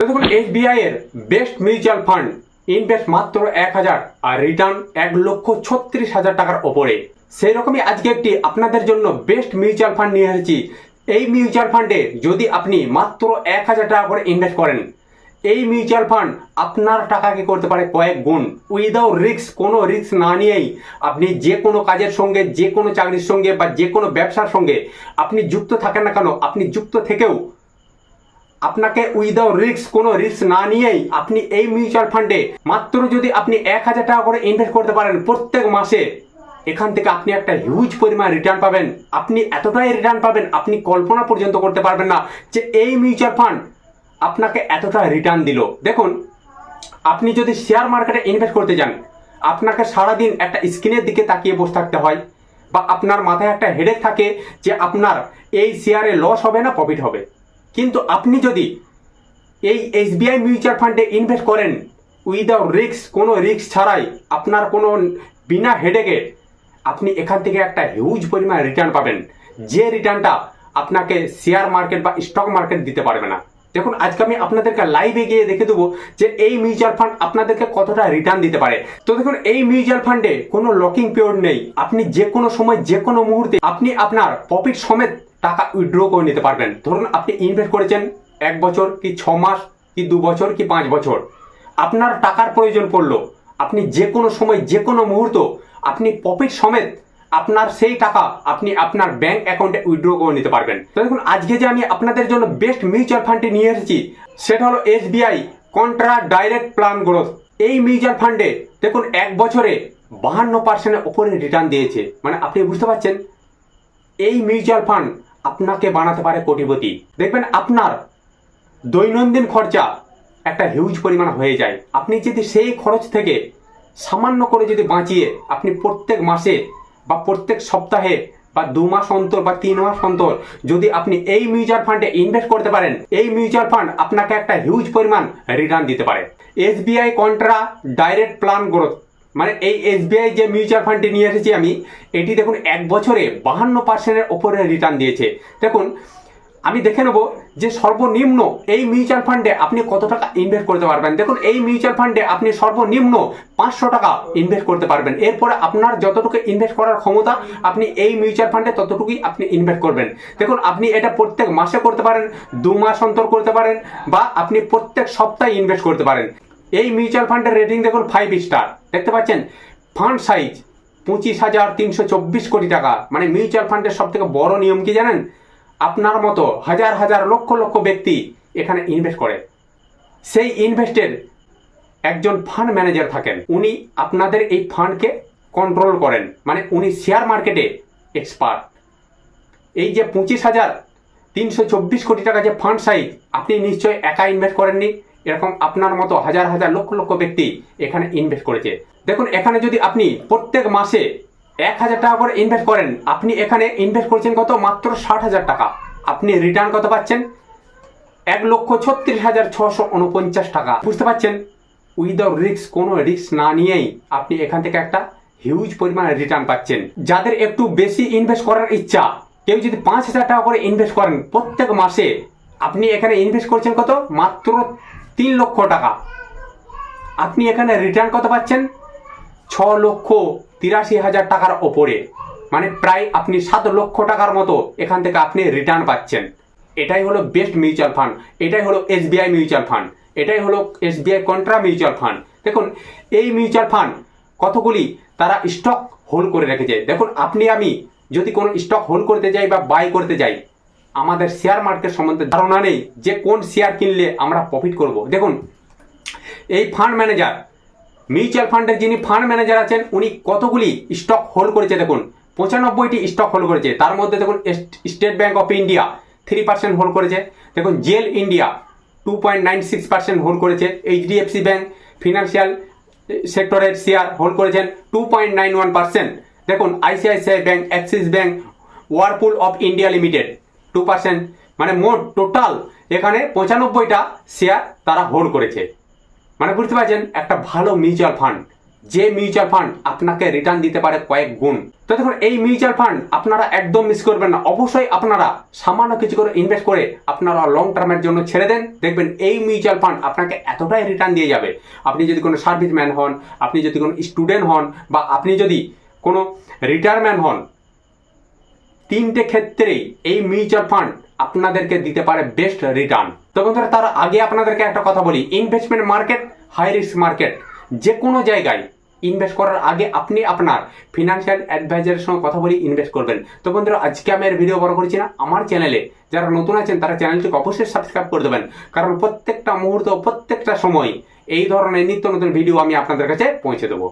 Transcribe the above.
দেখুন এসবিআই এর best mutual fund invest মাত্র এক হাজার আর রিটার্ন এক লক্ষ ছত্রিশ হাজার টাকার ওপরে। সেই রকমই আজকে একটি আপনাদের জন্য বেস্ট মিউচুয়াল ফান্ড নিয়ে এসেছি। এই মিউচুয়াল ফান্ডে যদি আপনি মাত্র এক হাজার টাকা করে ইনভেস্ট করেন, এই মিউচুয়াল ফান্ড আপনার টাকাকে করতে পারে কয়েক গুণ। উইদাউট রিস্ক, কোনো রিস্ক না নিয়েই আপনি যে কোনো কাজের সঙ্গে, যে কোনো চাকরির সঙ্গে বা যে কোনো ব্যবসার সঙ্গে আপনি যুক্ত থাকেন না কেন, আপনি যুক্ত থেকেও আপনাকে উইদাউট রিস্ক কোনো রিস্ক না নিয়েই আপনি এই মিউচুয়াল ফান্ডে মাত্র যদি আপনি এক হাজার টাকা করে ইনভেস্ট করতে পারেন প্রত্যেক মাসে, এখান থেকে আপনি একটা হিউজ পরিমাণ রিটার্ন পাবেন। আপনি এতটাই রিটার্ন পাবেন, আপনি কল্পনা পর্যন্ত করতে পারবেন না যে এই মিউচুয়াল ফান্ড আপনাকে এতটা রিটার্ন দিল। দেখুন, আপনি যদি শেয়ার মার্কেটে ইনভেস্ট করতে যান, আপনাকে সারাদিন একটা স্ক্রিনের দিকে তাকিয়ে বসে থাকতে হয় বা আপনার মাথায় একটা হেডেক থাকে যে আপনার এই শেয়ারে লস হবে না প্রফিট হবে। কিন্তু আপনি যদি এই এসবিআই মিউচুয়াল ফান্ডে ইনভেস্ট করেন উইদাউট রিস্ক কোনো রিস্ক ছাড়াই আপনার কোনো বিনা হেডেকে আপনি এখান থেকে একটা হিউজ পরিমাণ রিটার্ন পাবেন। যে রিটার্নটা আপনাকে শেয়ার মার্কেট বা স্টক মার্কেট দিতে পারবে না। দেখুন, আজকে আমি আপনাদেরকে লাইভে গিয়ে দেখে দেবো যে এই মিউচুয়াল ফান্ড আপনাদেরকে কতটা রিটার্ন দিতে পারে। তো দেখুন, এই মিউচুয়াল ফান্ডে কোনো লকিং পিরিয়ড নেই। আপনি যে কোনো সময় যে কোনো মুহূর্তে আপনি আপনার প্রফিট সমেত টাকা উইথড্র করে নিতে পারবেন। ধরুন আপনি ইনভেস্ট করেছেন এক বছর কি ছ মাস কি দু বছর কি পাঁচ বছর। আপনার টাকার প্রয়োজন পড়ল। আপনি যে কোনো সময়, যে কোনো মুহূর্ত আপনি প্রফিট সমেত আপনার সেই টাকা আপনি আপনার ব্যাংক অ্যাকাউন্টে উইথড্র করে নিতে পারবেন। তো দেখুন, আজকে যে আমি আপনাদের জন্য বেস্ট মিউচুয়াল ফান্ডটি নিয়ে এসেছি, সেটা হলো SBI contra direct plan growth এই মিউচুয়াল ফান্ডে দেখুন, এক বছরে বাহান্ন পার্সেন্টের ওপরে রিটার্ন দিয়েছে। মানে আপনি বুঝতে পারছেন? এই মিউচুয়াল ফান্ড আপনাকে বানাতে পারে কোটিপতি। দেখবেন আপনার দৈনন্দিন খরচা একটা হিউজ পরিমাণ হয়ে যায়। আপনি যদি সেই খরচ থেকে সামান্য করে যদি বাঁচিয়ে আপনি প্রত্যেক মাসে বা প্রত্যেক সপ্তাহে বা দু মাস অন্তর বা তিন মাস অন্তর যদি আপনি এই মিউচুয়াল ফান্ডে ইনভেস্ট করতে পারেন, এই মিউচুয়াল ফান্ড আপনাকে একটা হিউজ পরিমাণ রিটার্ন দিতে পারে। SBI contra direct plan growth মানে এই এসবিআই যে মিউচুয়াল ফান্ডটি নিয়ে এসেছি আমি, এটি দেখুন এক বছরে বাহান্ন পার্সেন্টের ওপরে রিটার্ন দিয়েছে। দেখুন, আমি দেখে নেব যে সর্বনিম্ন এই মিউচুয়াল ফান্ডে আপনি কত টাকা ইনভেস্ট করতে পারবেন। দেখুন, এই মিউচুয়াল ফান্ডে আপনি সর্বনিম্ন পাঁচশো টাকা ইনভেস্ট করতে পারবেন। এরপরে আপনার যতটুকু ইনভেস্ট করার ক্ষমতা আপনি এই মিউচুয়াল ফান্ডে ততটুকুই আপনি ইনভেস্ট করবেন। দেখুন, আপনি এটা প্রত্যেক মাসে করতে পারেন, দু মাস অন্তর করতে পারেন বা আপনি প্রত্যেক সপ্তাহে ইনভেস্ট করতে পারেন। এই মিউচুয়াল ফান্ডের রেটিং দেখুন ফাইভ স্টার দেখতে পাচ্ছেন? ফান্ড সাইজ পঁচিশ হাজার তিনশো চব্বিশ কোটি টাকা। মানে মিউচুয়াল ফান্ডের সব থেকে বড় নিয়ম কি জানেন? আপনার মতো হাজার হাজার লক্ষ লক্ষ ব্যক্তি এখানে ইনভেস্ট করে। সেই ইনভেস্টের একজন ফান্ড ম্যানেজার থাকেন। উনি আপনাদের এই ফান্ডকে কন্ট্রোল করেন। মানে উনি শেয়ার মার্কেটে এক্সপার্ট এই যে পঁচিশ হাজার তিনশো চব্বিশ কোটি টাকা যে ফান্ড সাইজ আপনি নিশ্চয়ই একা ইনভেস্ট করেননি। এরকম আপনার মতো হাজার হাজার লক্ষ লক্ষ ব্যক্তি এখানে ইনভেস্ট করেছে। দেখুন, এখানে যদি আপনি প্রত্যেক মাসে এক হাজার টাকা করে ইনভেস্ট করেন, আপনি এখানে ইনভেস্ট করছেন কত? মাত্র ষাট হাজার টাকা। আপনি রিটার্ন কত পাচ্ছেন? এক লক্ষ ছত্রিশ হাজার ছশো উনপঞ্চাশ টাকা। বুঝতে পারছেন? উইদাউট রিস্ক কোনো রিস্ক না নিয়েই আপনি এখান থেকে একটা হিউজ পরিমাণে রিটার্ন পাচ্ছেন। যাদের একটু বেশি ইনভেস্ট করার ইচ্ছা, কেউ যদি পাঁচ হাজার টাকা করে ইনভেস্ট করেন, প্রত্যেক মাসে আপনি এখানে ইনভেস্ট করছেন কত? মাত্র তিন লক্ষ টাকা। আপনি এখানে রিটার্ন কত পাচ্ছেন? ছ লক্ষ তিরাশি হাজার টাকার ওপরে। মানে প্রায় আপনি সাত লক্ষ টাকার মতো এখান থেকে আপনি রিটার্ন পাচ্ছেন। এটাই হলো বেস্ট মিউচুয়াল ফান্ড এটাই হলো এসবিআই মিউচুয়াল ফান্ড এটাই হলো এসবিআই কন্ট্রা মিউচুয়াল ফান্ড দেখুন, এই মিউচুয়াল ফান্ড কতগুলি তারা স্টক হোল্ড করে রেখেছে। দেখুন, আপনি আমি যদি কোনো স্টক হোল্ড করতে যাই বা বাই করতে যাই আমাদের শেয়ার মার্কেট সম্বন্ধে ধারণা নেই যে কোন শেয়ার কিনলে আমরা প্রফিট করব। দেখুন, এই ফান্ড ম্যানেজার মিউচুয়াল ফান্ডের যিনি ফান্ড ম্যানেজার আছেন, উনি কতগুলি স্টক হোল্ড করেছে দেখুন। পঁচানব্বইটি স্টক হোল্ড করেছে। তার মধ্যে দেখুন State Bank of India three percent hold করেছে। দেখুন jail India two point nine six percent hold করেছে। এইচডিএফসি ব্যাঙ্ক ফিনান্সিয়াল সেক্টরের শেয়ার হোল্ড করেছেন two point nine one percent দেখুন ICICI Bank Axis Bank Whirlpool of India Limited two percent মানে মোট total এখানে পঁচানব্বইটা share তারা হোল্ড করেছে। মানে বুঝতে পারছেন? একটা ভালো মিউচুয়াল ফান্ড যে মিউচুয়াল ফান্ড আপনাকে রিটার্ন দিতে পারে কয়েক গুণ। তো দেখুন, এই মিউচুয়াল ফান্ড আপনারা একদম মিস করবেন না। অবশ্যই আপনারা সামান্য কিছু করে ইনভেস্ট করে আপনারা লং টার্মের জন্য ছেড়ে দেন। দেখবেন এই মিউচুয়াল ফান্ড আপনাকে এতটাই রিটার্ন দিয়ে যাবে। আপনি যদি কোনো সার্ভিসম্যান হন, আপনি যদি কোনো স্টুডেন্ট হন, বা আপনি যদি কোনো রিটায়ারম্যান হন তিনটে ক্ষেত্রেই এই মিউচুয়াল ফান্ড আপনাদেরকে দিতে পারে বেস্ট রিটার্ন। তো বন্ধুরা, তার আগে আপনাদেরকে একটা কথা বলি। Investment market, high risk market, যে কোনো জায়গায় ইনভেস্ট করার আগে আপনি আপনার ফিনান্সিয়াল অ্যাডভাইজারের সঙ্গে কথা বলে, ইনভেস্ট করবেন। তো বন্ধুরা, আজকে আমি এর ভিডিও বড় করছি না। আমার চ্যানেলে যারা নতুন আছেন, তারা চ্যানেলটিকে অবশ্যই সাবস্ক্রাইব করে দেবেন। কারণ প্রত্যেকটা মুহূর্ত, প্রত্যেকটা সময় এই ধরনের নিত্য নতুন ভিডিও আমি আপনাদের কাছে পৌঁছে দেবো।